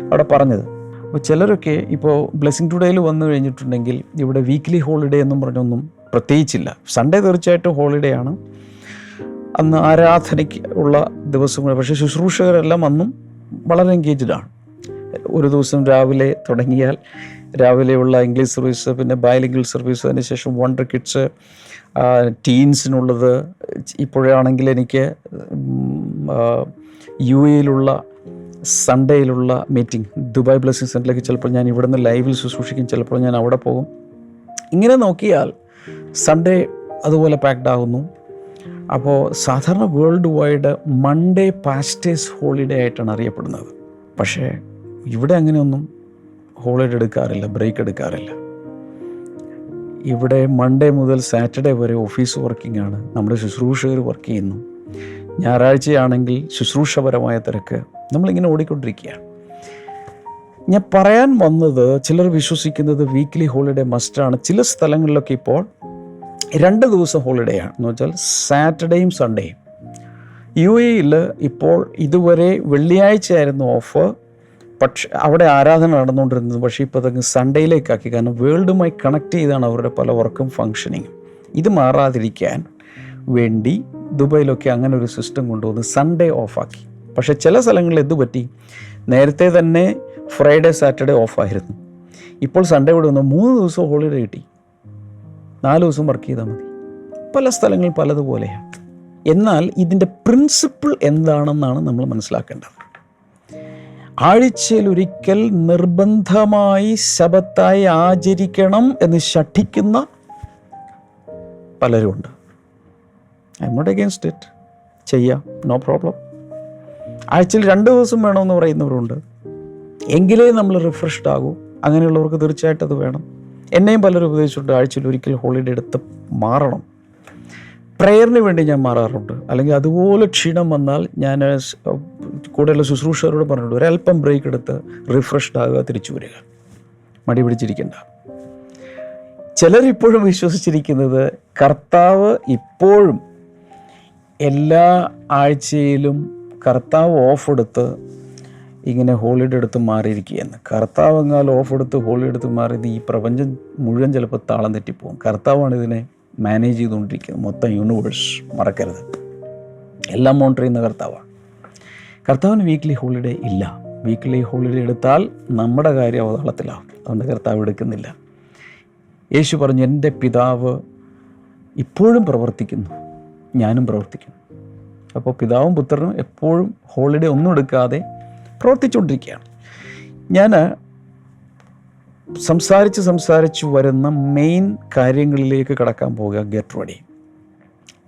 B: അവിടെ പറഞ്ഞത്. അപ്പോൾ ചിലരൊക്കെ ഇപ്പോൾ ബ്ലെസ്സിങ് ടുഡേയിൽ വന്നു കഴിഞ്ഞിട്ടുണ്ടെങ്കിൽ ഇവിടെ വീക്ക്ലി ഹോളിഡേ എന്നും പറഞ്ഞൊന്നും പ്രത്യേകിച്ചില്ല. സൺഡേ തീർച്ചയായിട്ടും ഹോളിഡേ ആണ്. അന്ന് ആരാധനയ്ക്ക് ഉള്ള ദിവസങ്ങൾ പക്ഷേ ശുശ്രൂഷകരെല്ലാം അന്നും വളരെ എൻഗേജ്ഡ് ആണ്. ഒരു ദിവസം രാവിലെ തുടങ്ങിയാൽ രാവിലെയുള്ള ഇംഗ്ലീഷ് സർവീസ് പിന്നെ ബയലിംഗിൾ സർവീസ് അതിനുശേഷം വണ്ടർ കിഡ്സ് ടീൻസിനുള്ളത് ഇപ്പോഴാണെങ്കിൽ എനിക്ക് യു എയിലുള്ള സൺഡേയിലുള്ള മീറ്റിംഗ് ദുബായ് ബ്ലസ്സിംഗ് സെന്ററിലേക്ക് ചിലപ്പോൾ ഞാൻ ഇവിടുന്ന് ലൈവിൽ ശുശ്രൂഷിക്കും ചിലപ്പോൾ ഞാൻ അവിടെ പോകും. ഇങ്ങനെ നോക്കിയാൽ സൺഡേ അതുപോലെ പാക്ഡ് ആകുന്നു. അപ്പോൾ സാധാരണ world wide Monday pastors holiday ആയിട്ടാണ് അറിയപ്പെടുന്നത്. പക്ഷേ ഇവിടെ അങ്ങനെയൊന്നും ഹോളിഡേ എടുക്കാറില്ല ബ്രേക്ക് എടുക്കാറില്ല. ഇവിടെ മൺഡേ മുതൽ സാറ്റർഡേ വരെ ഓഫീസ് വർക്കിംഗ് ആണ്. നമ്മുടെ ശുശ്രൂഷകർ വർക്ക് ചെയ്യുന്നു. ഞായറാഴ്ചയാണെങ്കിൽ ശുശ്രൂഷപരമായ തിരക്ക്. നമ്മളിങ്ങനെ ഓടിക്കൊണ്ടിരിക്കുകയാണ്. ഞാൻ പറയാൻ വന്നത് ചിലർ വിശ്വസിക്കുന്നത് വീക്ക്ലി ഹോളിഡേ മസ്റ്റാണ് ചില സ്ഥലങ്ങളിലൊക്കെ ഇപ്പോൾ രണ്ട് ദിവസം ഹോളിഡേ ആണ്. എന്ന് വെച്ചാൽ സാറ്റർഡേയും സൺഡേയും യു. എയിൽ ഇപ്പോൾ ഇതുവരെ വെള്ളിയാഴ്ചയായിരുന്നു ഓഫ് പക്ഷെ അവിടെ ആരാധന നടന്നുകൊണ്ടിരുന്നത് പക്ഷേ ഇപ്പോൾ അതങ്ങ് സൺഡേയിലേക്കാക്കി കാരണം വേൾഡുമായി കണക്ട് ചെയ്താണ് അവരുടെ പല വർക്കും ഫങ്ഷനിങ്ങും ഇത് മാറാതിരിക്കാൻ വേണ്ടി ദുബായിലൊക്കെ അങ്ങനെ ഒരു സിസ്റ്റം കൊണ്ടുവന്ന് സൺഡേ ഓഫാക്കി പക്ഷേ ചില സ്ഥലങ്ങളിൽ എന്ത് പറ്റി? നേരത്തെ തന്നെ ഫ്രൈഡേ സാറ്റർഡേ ഓഫായിരുന്നു ഇപ്പോൾ സൺഡേ ഇവിടെ വന്ന് മൂന്ന് ദിവസം ഹോളിഡേ കിട്ടി. നാല് ദിവസം വർക്ക് ചെയ്താൽ മതി. പല സ്ഥലങ്ങളിൽ പലതുപോലെയാണ്. എന്നാൽ ഇതിന്റെ പ്രിൻസിപ്പിൾ എന്താണെന്നാണ് നമ്മൾ മനസ്സിലാക്കേണ്ടത്. ആഴ്ചയിൽ ഒരിക്കൽ നിർബന്ധമായി ശബത്തായി ആചരിക്കണം എന്ന് ശഠിക്കുന്ന പലരുമുണ്ട്. I M not against it ചെയ്യാം. നോ പ്രോബ്ലം ആഴ്ചയിൽ രണ്ട് ദിവസം വേണമെന്ന് പറയുന്നവരുണ്ട്. എങ്കിലേ നമ്മൾ റിഫ്രഷ്ഡ് ആകൂ. അങ്ങനെയുള്ളവർക്ക് തീർച്ചയായിട്ടും അത് വേണം. എന്നെയും പലരും ഉപദേശിച്ചിട്ടുണ്ട്. ആഴ്ചയിൽ ഒരിക്കൽ ഹോളിഡേ എടുത്ത് മാറണം. പ്രെയറിന് വേണ്ടി ഞാൻ മാറാറുണ്ട്. അല്ലെങ്കിൽ അതുപോലെ ക്ഷീണം വന്നാൽ ഞാൻ കൂടെയുള്ള ശുശ്രൂഷകരോട് പറഞ്ഞിട്ടുണ്ട് ഒരല്പം ബ്രേക്ക് എടുത്ത് റിഫ്രഷ്ഡ് ആകുക തിരിച്ചു വരിക. മടി പിടിച്ചിരിക്കണ്ട. ചിലരിപ്പോഴും വിശ്വസിച്ചിരിക്കുന്നത് കർത്താവ് ഇപ്പോഴും എല്ലാ ആഴ്ചയിലും കർത്താവ് ഓഫ് എടുത്ത് ഇങ്ങനെ ഹോളിഡേ എടുത്ത് മാറിയിരിക്കുകയെന്ന് കർത്താവ് എങ്ങാലും ഓഫ് എടുത്ത് ഹോളിഡേ എടുത്ത് മാറിയത് ഈ പ്രപഞ്ചം മുഴുവൻ ചിലപ്പോൾ താളം തെറ്റിപ്പോകും. കർത്താവാണ് ഇതിനെ മാനേജ് ചെയ്തുകൊണ്ടിരിക്കുന്നത് മൊത്തം യൂണിവേഴ്സ് മറക്കരുത്. എല്ലാം മോണിറ്റർ ചെയ്യുന്ന കർത്താവാണ് കർത്താവിന് വീക്ക്ലി ഹോളിഡേ ഇല്ല. വീക്ക്ലി ഹോളിഡേ എടുത്താൽ നമ്മുടെ കാര്യം അവതാളത്തിലാവും. അതുകൊണ്ട് കർത്താവ് എടുക്കുന്നില്ല. യേശു പറഞ്ഞു എന്റെ പിതാവ് ഇപ്പോഴും പ്രവർത്തിക്കുന്നു. ഞാനും പ്രവർത്തിക്കുന്നു. അപ്പോൾ പിതാവും പുത്രനും എപ്പോഴും ഹോളിഡേ ഒന്നും എടുക്കാതെ പ്രവർത്തിച്ചുകൊണ്ടിരിക്കുകയാണ്. ഞാൻ സംസാരിച്ച് സംസാരിച്ച് വരുന്ന മെയിൻ കാര്യങ്ങളിലേക്ക് കടക്കാൻ പോകുക ഗെറ്റ് റെഡി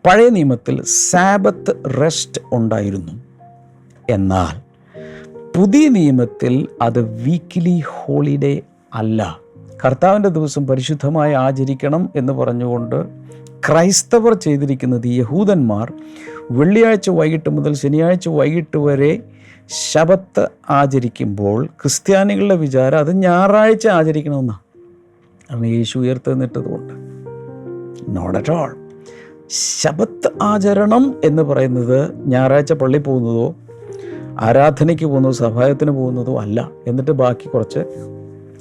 B: പഴയ നിയമത്തിൽ സാബത്ത് റെസ്റ്റ് ഉണ്ടായിരുന്നു. എന്നാൽ പുതിയ നിയമത്തിൽ അത് വീക്കിലി ഹോളിഡേ അല്ല. കർത്താവിന്റെ ദിവസം പരിശുദ്ധമായി ആചരിക്കണം എന്ന് പറഞ്ഞുകൊണ്ട് ക്രൈസ്തവർ ചെയ്തിരിക്കുന്നത് യഹൂദന്മാർ വെള്ളിയാഴ്ച വൈകിട്ട് മുതൽ ശനിയാഴ്ച വൈകിട്ട് വരെ ശബത്ത് ആചരിക്കുമ്പോൾ ക്രിസ്ത്യാനികളുടെ വിചാരം അത് ഞായറാഴ്ച ആചരിക്കണമെന്നാണ് കാരണം യേശു ഉയർത്തെന്നിട്ടതുകൊണ്ട് നോട്ട് അറ്റ് ഓൾ ശബത്ത് ആചരണം എന്ന് പറയുന്നത് ഞായറാഴ്ച പള്ളി പോകുന്നതോ ആരാധനയ്ക്ക് പോകുന്നതോ സഹായത്തിന് പോകുന്നതോ അല്ല. എന്നിട്ട് ബാക്കി കുറച്ച്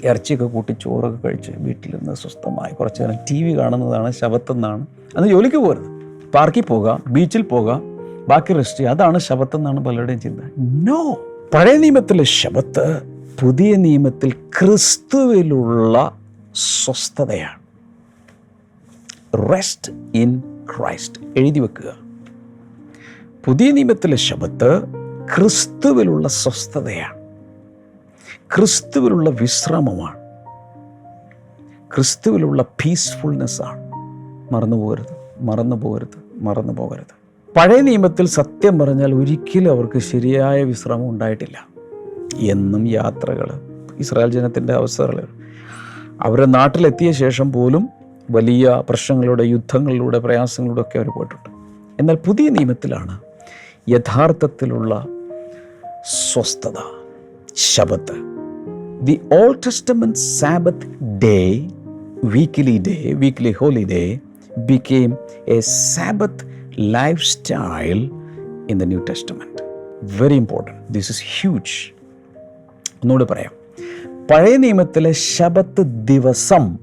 B: ഇറച്ചിയൊക്കെ കൂട്ടി ചോറൊക്കെ കഴിച്ച് വീട്ടിലിരുന്ന് സ്വസ്ഥമായി കുറച്ച് നേരം ടി വി കാണുന്നതാണ് ശബത്തെന്നാണ്. അന്ന് ജോലിക്ക് പോരുത്. പാർക്കിൽ പോകാം ബീച്ചിൽ പോകാം ബാക്കി റെസ്റ്റ് ചെയ്യുക അതാണ് ശബത്തെന്നാണ് പലരുടെയും ചിന്ത. നോ പഴയ നിയമത്തിലെ ശബത്ത് പുതിയ നിയമത്തിൽ ക്രിസ്തുവിലുള്ള സ്വസ്ഥതയാണ്. റെസ്റ്റ് ഇൻ ക്രൈസ്റ്റ് എഴുതി വെക്കുക. പുതിയ നിയമത്തിലെ ശബത്ത് ക്രിസ്തുവിലുള്ള സ്വസ്ഥതയാണ്. ക്രിസ്തുവിലുള്ള വിശ്രമമാണ്. ക്രിസ്തുവിലുള്ള പീസ്ഫുൾനെസ്സാണ് മറന്നു പോകരുത് മറന്നു പോകരുത് മറന്നു പോകരുത് പഴയ നിയമത്തിൽ സത്യം പറഞ്ഞാൽ ഒരിക്കലും അവർക്ക് ശരിയായ വിശ്രമം ഉണ്ടായിട്ടില്ല. എന്നും യാത്രകൾ ഇസ്രായേൽ ജനത്തിന്റെ അവസരങ്ങൾ അവരുടെ നാട്ടിലെത്തിയ ശേഷം പോലും വലിയ പ്രശ്നങ്ങളുടെ യുദ്ധങ്ങളിലൂടെ പ്രയാസങ്ങളിലൂടെ ഒക്കെ അവർ പോയിട്ടുണ്ട്. എന്നാൽ പുതിയ നിയമത്തിലാണ് യഥാർത്ഥത്തിലുള്ള സ്വസ്ഥത. ശബത്ത്. The Old Testament Sabbath day weekly day weekly holiday became a Sabbath lifestyle in the new Very very important this is huge ഒന്നുകൂടി പറയാം. പഴയ നിയമത്തിലെ ശബത്ത് ദിവസം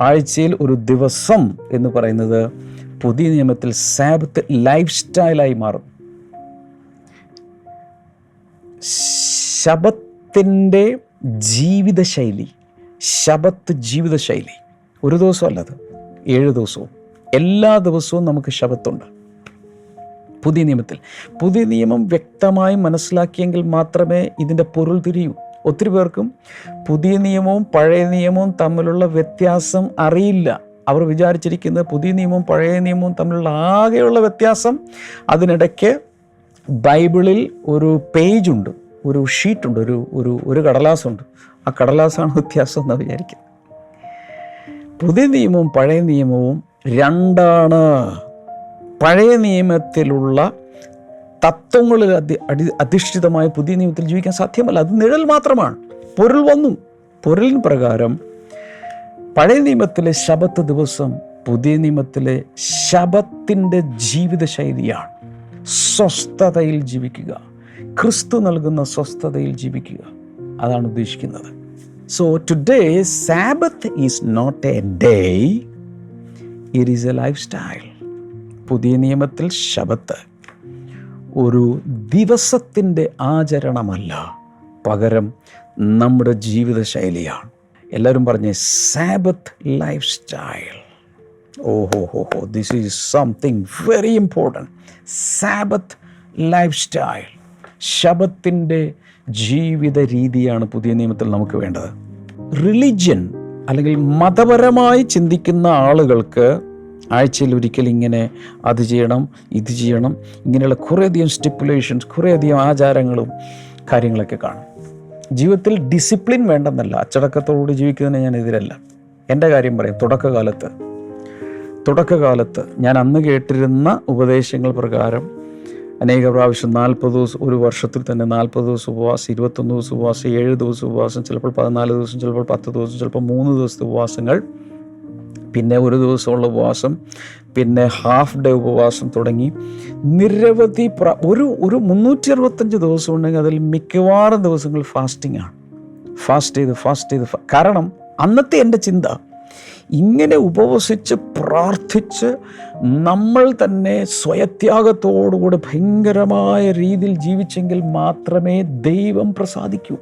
B: ആഴ്ചയിൽ ഒരു ദിവസം എന്ന് പറയുന്നത് പുതിയ നിയമത്തിൽ സാബത്ത് ലൈഫ് സ്റ്റൈലായി മാറും. ശബത്തിന്റെ ജീവിതശൈലി ശബത്ത് ജീവിതശൈലി. ഒരു ദിവസമല്ലത് ഏഴ് ദിവസവും. എല്ലാ ദിവസവും നമുക്ക് ശബത്തുണ്ട്. പുതിയ നിയമത്തിൽ. പുതിയ നിയമം വ്യക്തമായി മനസ്സിലാക്കിയെങ്കിൽ മാത്രമേ ഇതിന്റെ പൊരുൾ തിരിയൂ. ഒത്തിരി പേർക്കും പുതിയ നിയമവും പഴയ നിയമവും തമ്മിലുള്ള വ്യത്യാസം അറിയില്ല. അവർ വിചാരിച്ചിരിക്കുന്നത് പുതിയ നിയമവും പഴയ നിയമവും തമ്മിലുള്ള ആകെയുള്ള വ്യത്യാസം അതിനിടയ്ക്ക് ബൈബിളിൽ ഒരു പേജുണ്ട് ഒരു ഷീറ്റുണ്ട് ഒരു ഒരു ഒരു കടലാസുണ്ട് ആ കടലാസാണ് വ്യത്യാസം എന്ന് വിചാരിക്കുന്നത്. പുതിയ നിയമവും പഴയ നിയമവും രണ്ടാണ്. പഴയ നിയമത്തിലുള്ള തത്വങ്ങളിൽ അധി അടി അധിഷ്ഠിതമായ പുതിയ നിയമത്തിൽ ജീവിക്കാൻ സാധ്യമല്ല. അത് നിഴൽ മാത്രമാണ്. പൊരുൾ വന്നു. പൊരുളിന് പ്രകാരം പഴയ നിയമത്തിലെ ശബത്ത് ദിവസം പുതിയ നിയമത്തിലെ ശബത്തിന്റെ ജീവിതശൈലിയാണ്. സ്വസ്ഥതയിൽ ജീവിക്കുക. ക്രിസ്തു നൽകുന്ന സ്വസ്ഥതയിൽ ജീവിക്കുക. അതാണ് ഉദ്ദേശിക്കുന്നത്. So today Sabbath is not a day it is a lifestyle പുതിയ നിയമത്തിൽ ശബത്ത് ഒരു ദിവസത്തിന്റെ ആചരണമല്ല. പകരം നമ്മുടെ ജീവിതശൈലിയാണ്. എല്ലാവരും പറഞ്ഞ സാബത്ത് ലൈഫ് സ്റ്റൈൽ ഓഹോ ഹോ ഹോ this is something very important Sabbath lifestyle ശബത്തിന്റെ ജീവിത രീതിയാണ് പുതിയ നിയമത്തിൽ നമുക്ക് വേണ്ടത്. റിലിജ്യൻ അല്ലെങ്കിൽ മതപരമായി ചിന്തിക്കുന്ന ആളുകൾക്ക് ആഴ്ചയിൽ ഒരിക്കൽ ഇങ്ങനെ അത് ചെയ്യണം ഇത് ചെയ്യണം ഇങ്ങനെയുള്ള കുറേയധികം സ്റ്റിപ്പുലേഷൻസ് കുറേയധികം ആചാരങ്ങളും കാര്യങ്ങളൊക്കെ കാണും. ജീവിതത്തിൽ ഡിസിപ്ലിൻ വേണ്ടെന്നല്ല. അച്ചടക്കത്തോടുകൂടി ജീവിക്കുന്നതിന് ഞാൻ എതിരല്ല. എന്റെ കാര്യം പറയും. തുടക്കകാലത്ത് തുടക്കകാലത്ത് ഞാൻ അന്ന് കേട്ടിരുന്ന ഉപദേശങ്ങൾ പ്രകാരം അനേക പ്രാവശ്യം നാൽപ്പത് ദിവസം ഒരു വർഷത്തിൽ തന്നെ നാൽപ്പത് ദിവസം ഉപവാസം ഇരുപത്തൊന്ന് ദിവസം ഉപവാസം ഏഴ് ദിവസം ഉപവാസം ചിലപ്പോൾ പതിനാല് ദിവസം ചിലപ്പോൾ പത്ത് ദിവസം ചിലപ്പോൾ മൂന്ന് ദിവസത്തെ ഉപവാസങ്ങൾ പിന്നെ ഒരു ദിവസമുള്ള ഉപവാസം പിന്നെ ഹാഫ് ഡേ ഉപവാസം തുടങ്ങി. നിരവധി പ്ര ഒരു ഒരു മുന്നൂറ്റി അറുപത്തഞ്ച് ദിവസം ഉണ്ടെങ്കിൽ അതിൽ മിക്കവാറും ദിവസങ്ങൾ ഫാസ്റ്റിംഗ് ആണ്. ഫാസ്റ്റ് ചെയ്ത് ഫാസ്റ്റ് ചെയ്ത് കാരണം അന്നത്തെ എന്റെ ചിന്ത ഇങ്ങനെ ഉപവസിച്ച് പ്രാർത്ഥിച്ച് നമ്മൾ തന്നെ സ്വയത്യാഗത്തോടുകൂടി ഭയങ്കരമായ രീതിയിൽ ജീവിച്ചെങ്കിൽ മാത്രമേ ദൈവം പ്രസാദിക്കൂ.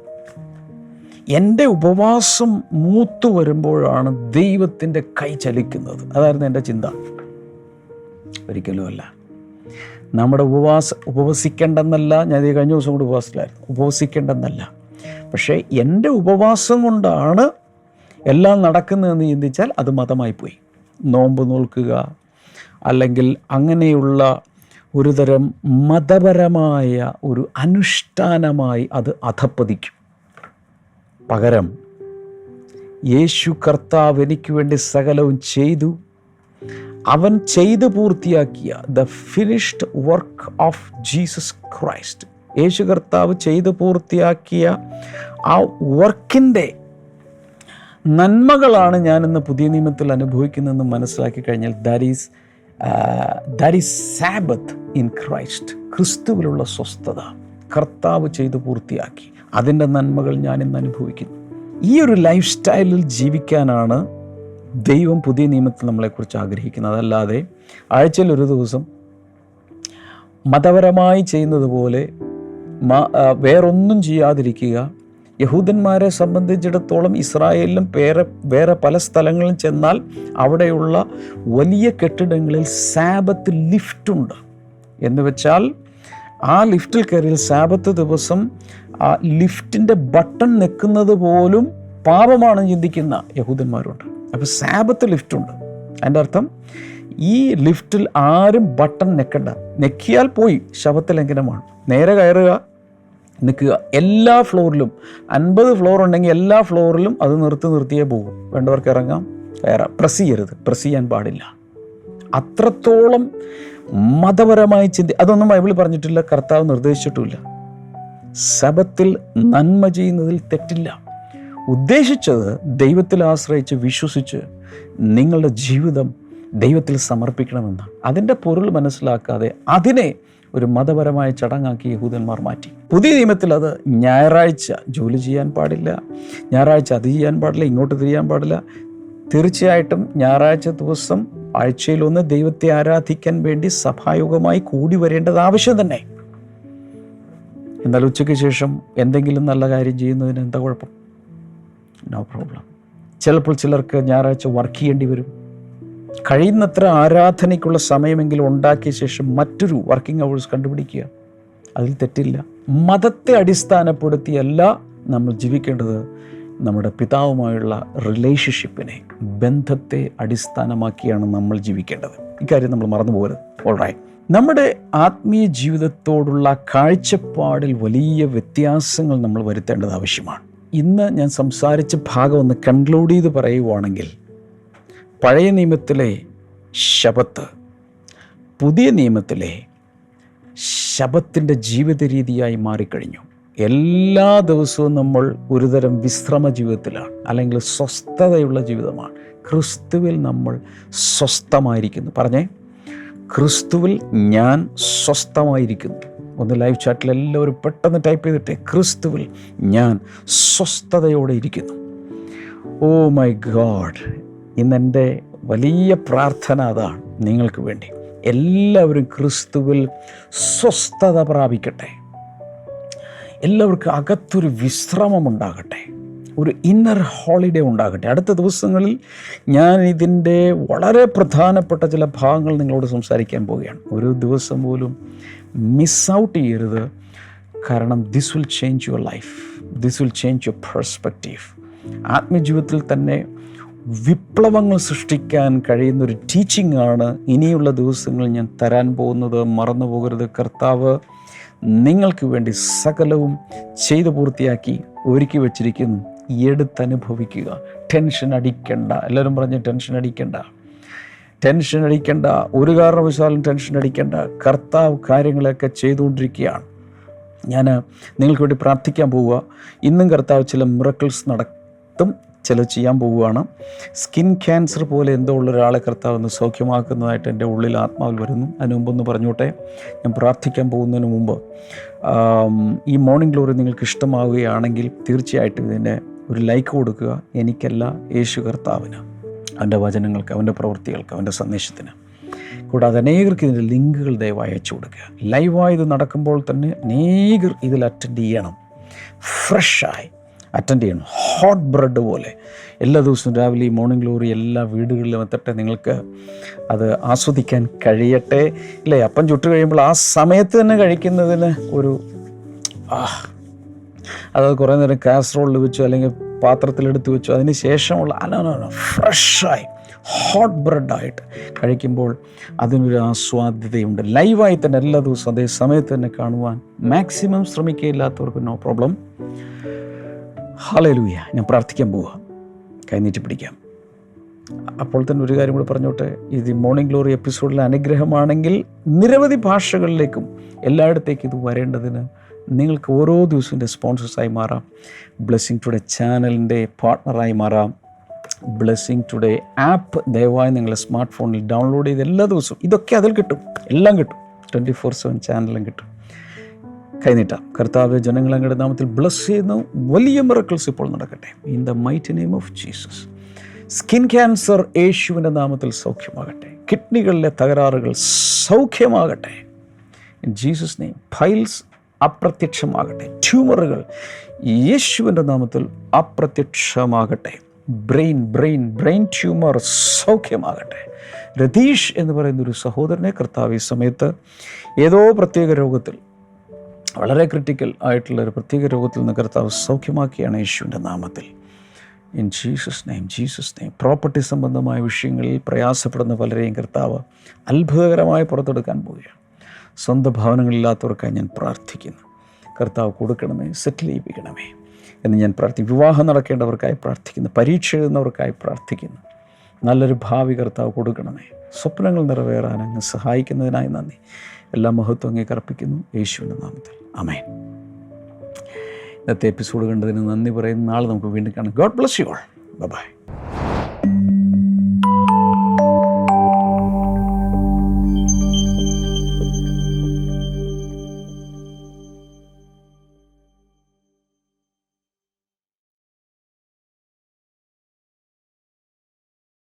B: എന്റെ ഉപവാസം മൂത്തു വരുമ്പോഴാണ് ദൈവത്തിന്റെ കൈ ചലിക്കുന്നത്. അതായിരുന്നു എന്റെ ചിന്ത. ഒരിക്കലുമല്ല. നമ്മുടെ ഉപവാസ ഉപവസിക്കേണ്ടെന്നല്ല ഞാൻ ഈ കഴിഞ്ഞ ദിവസം കൂടി ഉപവാസത്തിലായിരുന്നു. ഉപവസിക്കേണ്ടെന്നല്ല. പക്ഷേ എന്റെ ഉപവാസം കൊണ്ടാണ് എല്ലാം നടക്കുന്നതെന്ന് ചിന്തിച്ചാൽ അത് മതമായി പോയി നോമ്പ് നോൽക്കുക അല്ലെങ്കിൽ അങ്ങനെയുള്ള ഒരുതരം മതപരമായ ഒരു അനുഷ്ഠാനമായി അത് അധപ്പതിക്കും. പകരം യേശു കർത്താവ് എനിക്ക് വേണ്ടി സകലവും ചെയ്തു. അവൻ ചെയ്ത് പൂർത്തിയാക്കിയ the finished work of Jesus Christ യേശു കർത്താവ് ചെയ്ത് പൂർത്തിയാക്കിയ ആ വർക്കിന്റെ നന്മകളാണ് ഞാനിന്ന് പുതിയ നിയമത്തിൽ അനുഭവിക്കുന്നതെന്ന് മനസ്സിലാക്കി കഴിഞ്ഞാൽ that is that is Sabbath in Christ ക്രിസ്തുവിലുള്ള സ്വസ്ഥത കർത്താവ് ചെയ്ത് പൂർത്തിയാക്കി. അതിന്റെ നന്മകൾ ഞാൻ ഇന്ന് അനുഭവിക്കുന്നു. ഈ ഒരു ലൈഫ് സ്റ്റൈലിൽ ജീവിക്കാനാണ് ദൈവം പുതിയ നിയമത്തിൽ നമ്മളെക്കുറിച്ച് ആഗ്രഹിക്കുന്നത്. അതല്ലാതെ ആഴ്ചയിൽ ഒരു ദിവസം മതപരമായി ചെയ്യുന്നത് പോലെ വേറൊന്നും ചെയ്യാതിരിക്കുക യഹൂദന്മാരെ സംബന്ധിച്ചിടത്തോളം ഇസ്രായേലിലും വേറെ വേറെ പല സ്ഥലങ്ങളിലും ചെന്നാൽ അവിടെയുള്ള വലിയ കെട്ടിടങ്ങളിൽ സാബത്ത് ലിഫ്റ്റുണ്ട് എന്ന് വെച്ചാൽ ആ ലിഫ്റ്റിൽ കയറിയാൽ സാബത്ത് ദിവസം ആ ലിഫ്റ്റിന്റെ ബട്ടൺ നിൽക്കുന്നത് പോലും പാപമാണ് ചിന്തിക്കുന്ന യഹൂദന്മാരുണ്ട്. അപ്പോൾ സാബത്ത് ലിഫ്റ്റുണ്ട് അതിന്റെ അർത്ഥം ഈ ലിഫ്റ്റിൽ ആരും ബട്ടൺ നെക്കണ്ട നെക്കിയാൽ പോയി ശവത്തിലംഘനമാണ് നേരെ കയറുക. നിൽക്കുക എല്ലാ ഫ്ലോറിലും അൻപത് ഫ്ലോർ ഉണ്ടെങ്കിൽ എല്ലാ ഫ്ലോറിലും അത് നിർത്തി നിർത്തിയേ പോകും. വേണ്ടവർക്ക് ഇറങ്ങാം കയറാം. പ്രസ് ചെയ്യരുത്. പ്രസ് ചെയ്യാൻ പാടില്ല. അത്രത്തോളം മതപരമായി ചിന്തി അതൊന്നും ബൈബിളിൽ പറഞ്ഞിട്ടില്ല കർത്താവ് നിർദ്ദേശിച്ചിട്ടുമില്ല. ശബത്തിൽ നന്മ ചെയ്യുന്നതിൽ തെറ്റില്ല. ഉദ്ദേശിച്ചത് ദൈവത്തിൽ ആശ്രയിച്ച് വിശ്വസിച്ച് നിങ്ങളുടെ ജീവിതം ദൈവത്തിൽ സമർപ്പിക്കണമെന്നാണ്. അതിന്റെ പൊരുൾ മനസ്സിലാക്കാതെ അതിനെ ഒരു മതപരമായ ചടങ്ങാക്കി യഹൂദന്മാർ മാറ്റി. പുതിയ നിയമത്തിൽ അത് ഞായറാഴ്ച ജോലി ചെയ്യാൻ പാടില്ല ഞായറാഴ്ച അത് ചെയ്യാൻ പാടില്ല ഇങ്ങോട്ട് തിരിയാൻ പാടില്ല. തീർച്ചയായിട്ടും ഞായറാഴ്ച ദിവസം ആഴ്ചയിലൊന്ന് ദൈവത്തെ ആരാധിക്കാൻ വേണ്ടി സഭായോഗമായി കൂടി വരേണ്ടത് ആവശ്യം തന്നെ. എന്നാൽ ഉച്ചയ്ക്ക് ശേഷം എന്തെങ്കിലും നല്ല കാര്യം ചെയ്യുന്നതിന് എന്താ കുഴപ്പം? നോ പ്രോബ്ലം ചിലപ്പോൾ ചിലർക്ക് ഞായറാഴ്ച വർക്ക് ചെയ്യേണ്ടി വരും. കഴിയുന്നത്ര ആരാധനയ്ക്കുള്ള സമയമെങ്കിലും ഉണ്ടാക്കിയ ശേഷം മറ്റൊരു വർക്കിംഗ് അവേഴ്സ് കണ്ടുപിടിക്കുക. അതിൽ തെറ്റില്ല. മതത്തെ അടിസ്ഥാനപ്പെടുത്തിയല്ല നമ്മൾ ജീവിക്കേണ്ടത്. നമ്മുടെ പിതാവുമായുള്ള റിലേഷൻഷിപ്പിനെ ബന്ധത്തെ അടിസ്ഥാനമാക്കിയാണ് നമ്മൾ ജീവിക്കേണ്ടത്. ഇക്കാര്യം നമ്മൾ മറന്നു പോകരുത് ഓൾറൈറ്റ് നമ്മുടെ ആത്മീയ ജീവിതത്തോടുള്ള കാഴ്ചപ്പാടിൽ വലിയ വ്യത്യാസങ്ങൾ നമ്മൾ വരുത്തേണ്ടത് ആവശ്യമാണ്. ഇന്ന് ഞാൻ സംസാരിച്ച ഭാഗം ഒന്ന് കൺക്ലൂഡ് ചെയ്ത് പറയുവാണെങ്കിൽ പഴയ നിയമത്തിലെ ശബത്ത് പുതിയ നിയമത്തിലെ ശബത്തിന്റെ ജീവിത രീതിയായി മാറിക്കഴിഞ്ഞു. എല്ലാ ദിവസവും നമ്മൾ ഒരുതരം വിശ്രമ ജീവിതത്തിലാണ് അല്ലെങ്കിൽ സ്വസ്ഥതയുള്ള ജീവിതമാണ്. ക്രിസ്തുവിൽ നമ്മൾ സ്വസ്ഥമായിരിക്കുന്നു. പറഞ്ഞേ ക്രിസ്തുവിൽ ഞാൻ സ്വസ്ഥമായിരിക്കുന്നു. ഒന്ന് ലൈവ് ചാറ്റിൽ എല്ലാവരും പെട്ടെന്ന് ടൈപ്പ് ചെയ്തിട്ടെ ക്രിസ്തുവിൽ ഞാൻ സ്വസ്ഥതയോടെ ഇരിക്കുന്നു. ഓ മൈ ഗോഡ് ഇന്നെന്റെ വലിയ പ്രാർത്ഥന അതാണ് നിങ്ങൾക്ക് വേണ്ടി. എല്ലാവരും ക്രിസ്തുവിൽ സ്വസ്ഥത പ്രാപിക്കട്ടെ. എല്ലാവർക്കും അകത്തൊരു വിശ്രമം ഉണ്ടാകട്ടെ. ഒരു ഇന്നർ ഹോളിഡേ ഉണ്ടാകട്ടെ. അടുത്ത ദിവസങ്ങളിൽ ഞാൻ ഇതിന്റെ വളരെ പ്രധാനപ്പെട്ട ചില ഭാഗങ്ങൾ നിങ്ങളോട് സംസാരിക്കാൻ പോവുകയാണ്. ഒരു ദിവസം പോലും മിസ് ഔട്ട് ചെയ്യരുത്. കാരണം this will change your life this will change your perspective ആത്മജീവിതത്തിൽ തന്നെ വിപ്ലവങ്ങൾ സൃഷ്ടിക്കാൻ കഴിയുന്ന ഒരു ടീച്ചിങ് ആണ് ഇനിയുള്ള ദിവസങ്ങളിൽ ഞാൻ തരാൻ പോകുന്നത്. മറന്നു പോകരുത് കർത്താവ്. നിങ്ങൾക്ക് വേണ്ടി സകലവും ചെയ്തു പൂർത്തിയാക്കി ഒരുക്കി വച്ചിരിക്കുന്നു. എടുത്തനുഭവിക്കുക. ടെൻഷൻ അടിക്കണ്ട. എല്ലാവരും പറഞ്ഞ് ടെൻഷൻ അടിക്കണ്ട. ടെൻഷൻ അടിക്കണ്ട. ഒരു കാരണവശാലും ടെൻഷൻ അടിക്കണ്ട. കർത്താവ് കാര്യങ്ങളൊക്കെ ചെയ്തുകൊണ്ടിരിക്കുകയാണ്. ഞാൻ നിങ്ങൾക്ക് വേണ്ടി പ്രാർത്ഥിക്കാൻ പോവുക. ഇന്നും കർത്താവ് ചില മിറക്കിൾസ് നടത്തും. ചില ചെയ്യാൻ പോവുകയാണ്. സ്കിൻ ക്യാൻസർ പോലെ എന്തോ ഉള്ള ഒരാളെ കർത്താവ് ഒന്ന് സൗഖ്യമാക്കുന്നതായിട്ട് എന്റെ ഉള്ളിൽ ആത്മാവിൽ വരുന്നു. അതിന് മുമ്പൊന്ന് പറഞ്ഞോട്ടെ? ഞാൻ പ്രാർത്ഥിക്കാൻ പോകുന്നതിന് മുമ്പ് ഈ മോർണിംഗ് ഗ്ലോറി നിങ്ങൾക്ക് ഇഷ്ടമാവുകയാണെങ്കിൽ തീർച്ചയായിട്ടും ഇതിന്റെ ഒരു ലൈക്ക് കൊടുക്കുക. എനിക്കല്ല യേശു കർത്താവിന്. അവന്റെ വചനങ്ങൾക്ക് അവന്റെ പ്രവൃത്തികൾക്ക് അവന്റെ സന്ദേശത്തിന്. കൂടാതെ അനേകർക്ക് ഇതിന്റെ ലിങ്കുകൾ ദയവായി അയച്ചു കൊടുക്കുക. ലൈവായി ഇത് നടക്കുമ്പോൾ തന്നെ അനേകർ ഇതിൽ അറ്റൻഡ് ചെയ്യണം. ഫ്രഷായി അറ്റൻഡ് ചെയ്യണം. ഹോട്ട് ബ്രെഡ് പോലെ. എല്ലാ ദിവസവും രാവിലെ ഈ മോർണിംഗ് ഗ്ലോറി എല്ലാ വീടുകളിലും എത്തട്ടെ നിങ്ങൾക്ക് അത് ആസ്വദിക്കാൻ കഴിയട്ടെ. ഇല്ലേ അപ്പം ചുട്ട് കഴിയുമ്പോൾ ആ സമയത്ത് തന്നെ കഴിക്കുന്നതിന് ഒരു അതായത് അത് കുറേ നേരം കാസറോളിൽ വെച്ചു അല്ലെങ്കിൽ പാത്രത്തിലെടുത്ത് വെച്ചു. അതിന് ശേഷമുള്ള അനോനോ ഫ്രഷായി ഹോട്ട് ബ്രെഡായിട്ട് കഴിക്കുമ്പോൾ അതിനൊരു ആസ്വാദ്യതയുണ്ട്. ലൈവായി തന്നെ എല്ലാ ദിവസവും അതേ സമയത്ത് തന്നെ കാണുവാൻ മാക്സിമം ശ്രമിക്കുകയില്ലാത്തവർക്ക് നോ പ്രോബ്ലം ഹാലലൂയ ഞാൻ പ്രാർത്ഥിക്കാൻ പോവുക കൈനീട്ടി പിടിക്കാം. അപ്പോൾ തന്നെ ഒരു കാര്യം കൂടി പറഞ്ഞോട്ടെ. ഇത് മോർണിംഗ് ഗ്ലോറി എപ്പിസോഡിലെ അനുഗ്രഹമാണെങ്കിൽ നിരവധി ഭാഷകളിലേക്കും എല്ലായിടത്തേക്കും ഇത് വരേണ്ടതിന് നിങ്ങൾക്ക് ഓരോ ദിവസവും സ്പോൺസേഴ്സായി മാറാം. ബ്ലെസ്സിങ് ടുഡേ ചാനലിന്റെ പാർട്ട്ണറായി മാറാം. ബ്ലെസ്സിങ് ടുഡേ ആപ്പ് ദയവായി നിങ്ങളുടെ സ്മാർട്ട് ഫോണിൽ ഡൗൺലോഡ് ചെയ്ത് എല്ലാ ദിവസവും ഇതൊക്കെ അതിൽ കിട്ടും. എല്ലാം കിട്ടും. ട്വന്റി ഫോർ സെവൻ ചാനലും കിട്ടും. കൈനീട്ടാം. കർത്താവ് ജനങ്ങൾ അങ്ങയുടെ നാമത്തിൽ ബ്ലസ് ചെയ്യുന്നു. വലിയ മിറക്കിൾസ് ഇപ്പോൾ നടക്കട്ടെ. In the might name of Jesus skin cancer യേശുവിന്റെ നാമത്തിൽ സൗഖ്യമാകട്ടെ. കിഡ്നികളിലെ തകരാറുകൾ സൗഖ്യമാകട്ടെ. ജീസസ് നെയിം ഫൈൽസ് അപ്രത്യക്ഷമാകട്ടെ. ട്യൂമറുകൾ യേശുവിന്റെ നാമത്തിൽ അപ്രത്യക്ഷമാകട്ടെ. ബ്രെയിൻ ബ്രെയിൻ ബ്രെയിൻ ട്യൂമർ സൗഖ്യമാകട്ടെ. രതീഷ് എന്ന് പറയുന്ന ഒരു സഹോദരനെ കർത്താവ് ഈ സമയത്ത് ഏതോ പ്രത്യേക രോഗത്തിൽ വളരെ ക്രിട്ടിക്കൽ ആയിട്ടുള്ള ഒരു പ്രത്യേക രോഗത്തിൽ നിന്ന് കർത്താവ് സൗഖ്യമാക്കിയാണ് യേശുവിന്റെ നാമത്തിൽ. In Jesus name Jesus name property സംബന്ധമായ വിഷയങ്ങളിൽ പ്രയാസപ്പെടുന്ന പലരെയും കർത്താവ് അത്ഭുതകരമായി പുറത്തെടുക്കാൻ പോവുകയാണ്. സ്വന്തം ഭവനങ്ങളില്ലാത്തവർക്കായി ഞാൻ പ്രാർത്ഥിക്കുന്നു. കർത്താവ് കൊടുക്കണമേ സെറ്റിൽ ചെയ്യിപ്പിക്കണമേ എന്ന് ഞാൻ പ്രാർത്ഥിക്കും വിവാഹം നടക്കേണ്ടവർക്കായി പ്രാർത്ഥിക്കുന്നു. പരീക്ഷ എഴുതുന്നവർക്കായി പ്രാർത്ഥിക്കുന്നു. നല്ലൊരു ഭാവി കർത്താവ് കൊടുക്കണമേ. സ്വപ്നങ്ങൾ നിറവേറാൻ അങ്ങ് സഹായിക്കുന്നതിനായി നന്ദി. എല്ലാ മഹത്വം അങ്ങേക്ക് അർപ്പിക്കുന്നു യേശുവിന്റെ നാമത്തിൽ. അമേൻ ഇന്നത്തെ എപ്പിസോഡ് കണ്ടതിന് നന്ദി പറയുന്ന. നാളെ നമുക്ക് വീണ്ടും കാണാം. God bless you all. Bye.